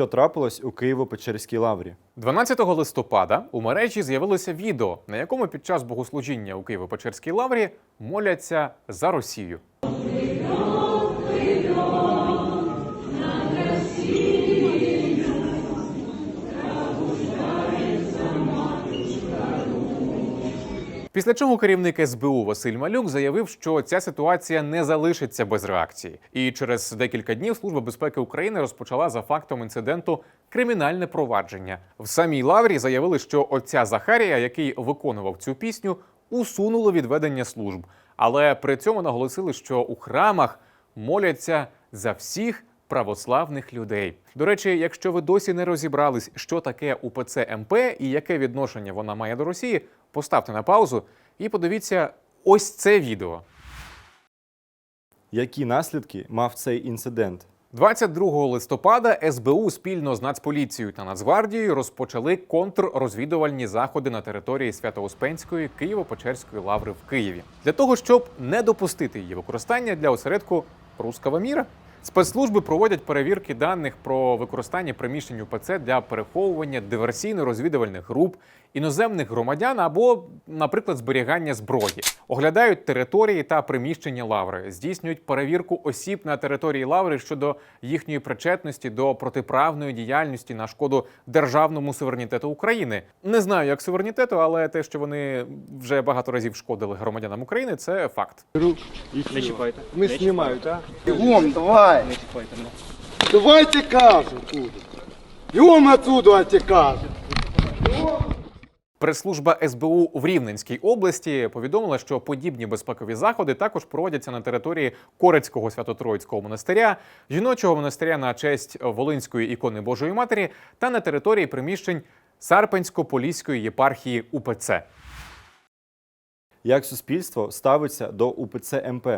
Що трапилось у Києво-Печерській лаврі? 12 листопада у мережі з'явилося відео, на якому під час богослужіння у Києво-Печерській лаврі моляться за Росію. Після чого керівник СБУ Василь Малюк заявив, що ця ситуація не залишиться без реакції. І через декілька днів Служба безпеки України розпочала за фактом інциденту кримінальне провадження. В самій лаврі заявили, що отця Захарія, який виконував цю пісню, усунуло від ведення служб. Але при цьому наголосили, що у храмах моляться за всіх православних людей. До речі, якщо ви досі не розібрались, що таке УПЦ МП і яке відношення вона має до Росії, поставте на паузу і подивіться ось це відео. Які наслідки мав цей інцидент? 22 листопада СБУ спільно з Нацполіцією та Нацгвардією розпочали контррозвідувальні заходи на території Свято-Успенської Києво-Печерської лаври в Києві для того, щоб не допустити її використання для осередку руского міра. Спецслужби проводять перевірки даних про використання приміщень УПЦ для переховування диверсійно-розвідувальних груп, іноземних громадян або, наприклад, зберігання зброї, оглядають території та приміщення лаври, здійснюють перевірку осіб на території лаври щодо їхньої причетності до протиправної діяльності на шкоду державному суверенітету України. Не знаю, як суверенітету, але те, що вони вже багато разів шкодили громадянам України, це факт. Не чіпайте. Ми знімають, а? чіпайте. Бігом, давай! Не чіпайте мене. Давай тікай отсюда! Бігом отсюда тікай! Прес-служба СБУ в Рівненській області повідомила, що подібні безпекові заходи також проводяться на території Корецького свято-Троїцького монастиря, жіночого монастиря на честь Волинської ікони Божої Матері та на території приміщень Сарпенсько-Поліської єпархії УПЦ. Як суспільство ставиться до УПЦ МП?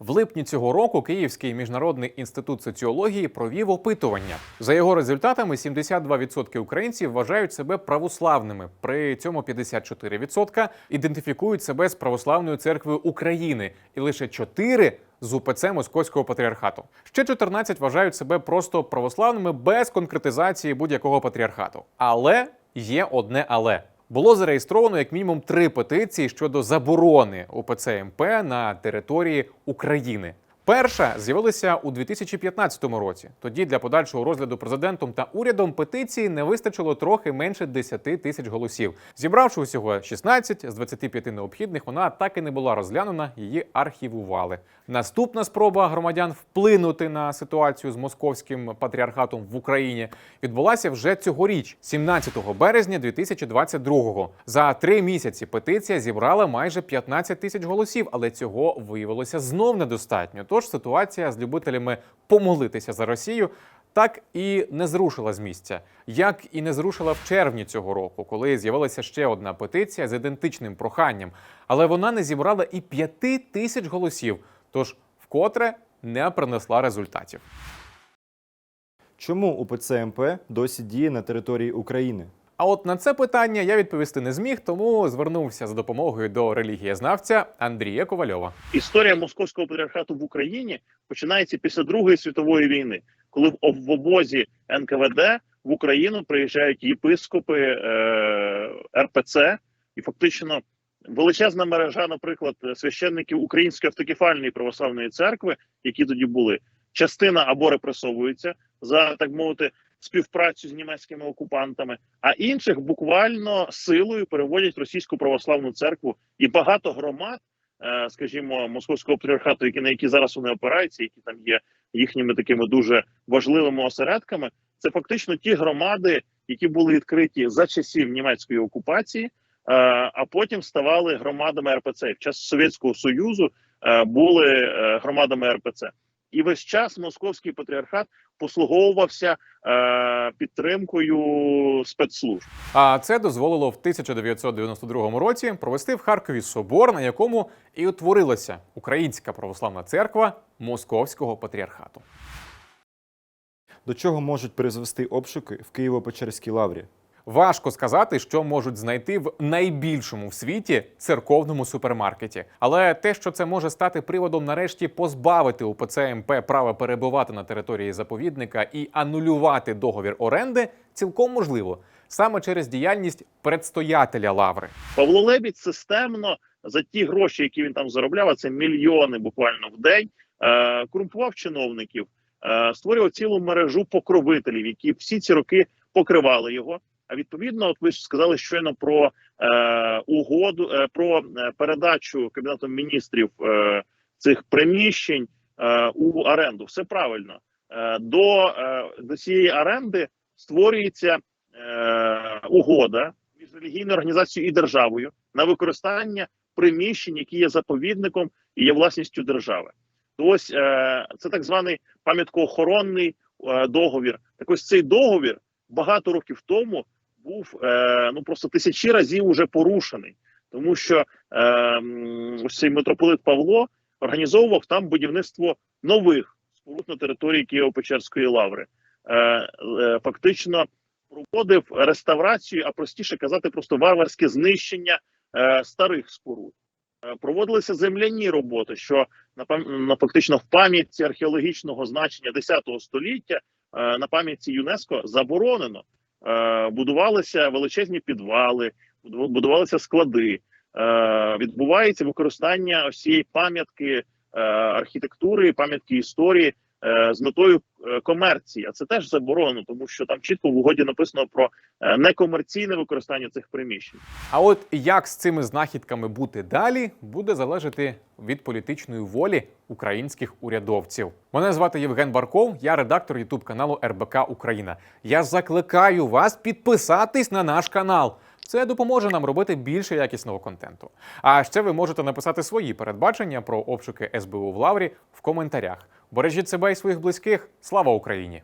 В липні цього року Київський міжнародний інститут соціології провів опитування. За його результатами, 72% українців вважають себе православними. При цьому 54% ідентифікують себе з православною церквою України, і лише 4% з УПЦ Московського патріархату. Ще 14 вважають себе просто православними без конкретизації будь-якого патріархату. Але є одне але. Було зареєстровано як мінімум три петиції щодо заборони ОПЦ МП на території України. Перша з'явилася у 2015 році. Тоді для подальшого розгляду президентом та урядом петиції не вистачило трохи менше 10 тисяч голосів. Зібравши усього 16 з 25 необхідних, вона так і не була розглянена, її архівували. Наступна спроба громадян вплинути на ситуацію з московським патріархатом в Україні відбулася вже цьогоріч, 17 березня 2022-го. За три місяці петиція зібрала майже 15 тисяч голосів, але цього виявилося знов недостатньо. Тож ситуація з любителями помолитися за Росію так і не зрушила з місця, як і не зрушила в червні цього року, коли з'явилася ще одна петиція з ідентичним проханням, але вона не зібрала і 5 тисяч голосів, тож вкотре не принесла результатів. Чому УПЦ МП досі діє на території України? А от на це питання я відповісти не зміг, тому звернувся за допомогою до релігієзнавця Андрія Ковальова. Історія московського патріархату в Україні починається після Другої світової війни, коли в обозі НКВД в Україну приїжджають єпископи е, РПЦ, і фактично величезна мережа, наприклад, священників Української автокефальної православної церкви, які тоді були, частина або репресовується за так мовити співпрацю з німецькими окупантами, а інших буквально силою переводять в російську православну церкву, і багато громад е, скажімо, московського патріархату, які на які зараз вони опираються, які там є їхніми такими дуже важливими осередками, це фактично ті громади, які були відкриті за часів німецької окупації, е, а потім ставали громадами РПЦ. В час Совєтського Союзу е, були громадами РПЦ. І весь час московський патріархат послуговувався е, підтримкою спецслужб. А це дозволило в 1992 році провести в Харкові собор, на якому і утворилася Українська православна церква Московського патріархату. До чого можуть призвести обшуки в Києво-Печерській лаврі? Важко сказати, що можуть знайти в найбільшому в світі церковному супермаркеті. Але те, що це може стати приводом нарешті позбавити УПЦ МП права перебувати на території заповідника і анулювати договір оренди, цілком можливо саме через діяльність предстоятеля лаври. Павло Лебідь системно за ті гроші, які він там заробляв, а це мільйони буквально в день, е, корумпував чиновників, е, створював цілу мережу покровителів, які всі ці роки покривали його. А відповідно, от ви ж сказали щойно про е, угоду, е, про е, передачу кабінетом міністрів е, цих приміщень е, у оренду. Все правильно. Е, до, е, до цієї оренди створюється е, угода між релігійною організацією і державою на використання приміщень, які є заповідником і є власністю держави. То ось е, це так званий пам'яткоохоронний е, договір. Так ось цей договір багато років тому був е, ну просто тисячі разів уже порушений, тому що е, ось цей митрополит Павло організовував там будівництво нових споруд на території Києво-Печерської лаври. Е, е, фактично проводив реставрацію, а простіше казати, просто варварське знищення е, старих споруд. Е, проводилися земляні роботи, що на, фактично в пам'ятці археологічного значення 10 століття е, на пам'ятці ЮНЕСКО заборонено. Е, будувалися величезні підвали, будувалися склади. Е, відбувається використання ось пам'ятки е, архітектури, пам'ятки історії з метою е, комерції. А це теж заборонено, тому що там чітко в угоді написано про е, некомерційне використання цих приміщень. А от як з цими знахідками бути далі, буде залежати від політичної волі українських урядовців. Мене звати Євген Барков, я редактор Ютуб каналу РБК Україна. Я закликаю вас підписатись на наш канал. Це допоможе нам робити більше якісного контенту. А ще ви можете написати свої передбачення про обшуки СБУ в Лаврі в коментарях. Бережіть себе і своїх близьких. Слава Україні!